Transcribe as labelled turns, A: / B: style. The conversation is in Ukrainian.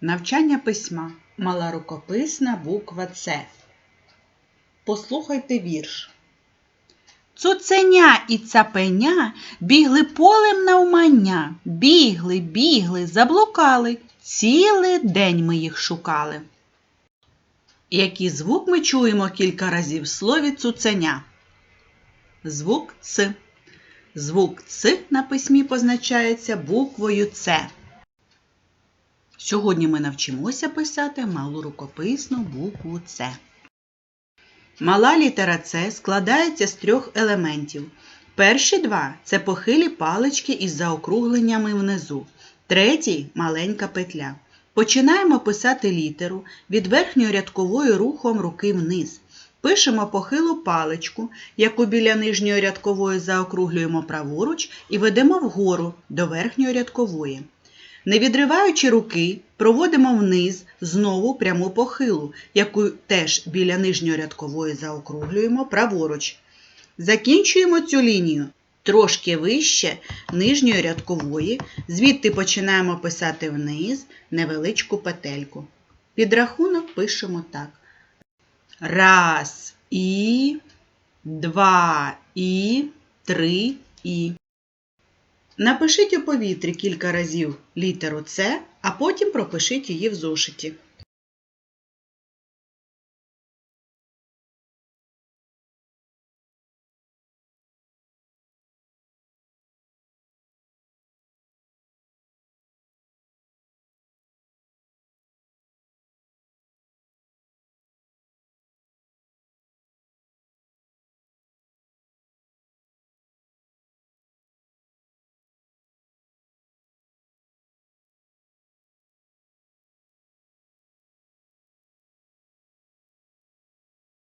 A: Навчання письма. Мала рукописна буква С. Послухайте вірш. Цуценя і цапеня бігли полем навмання. Бігли, бігли, заблукали. Цілий день ми їх шукали. Який звук ми чуємо кілька разів в слові цуценя? Звук Ц. Звук Ц на письмі позначається буквою С. Сьогодні ми навчимося писати малу рукописну букву С. Мала літера С складається з трьох елементів. Перші два це похилі палички із заокругленнями внизу. Третій маленька петля. Починаємо писати літеру від верхньої рядкової рухом руки вниз. Пишемо похилу паличку, яку біля нижньої рядкової заокруглюємо праворуч і ведемо вгору до верхньої рядкової. Не відриваючи руки, проводимо вниз знову пряму похилу, яку теж біля нижньої рядкової заокруглюємо праворуч. Закінчуємо цю лінію трошки вище нижньої рядкової, звідти починаємо писати вниз невеличку петельку. Підрахунок пишемо так. Раз і, два і, три і. Напишіть у повітрі кілька разів літеру С, а потім пропишіть її в зошиті.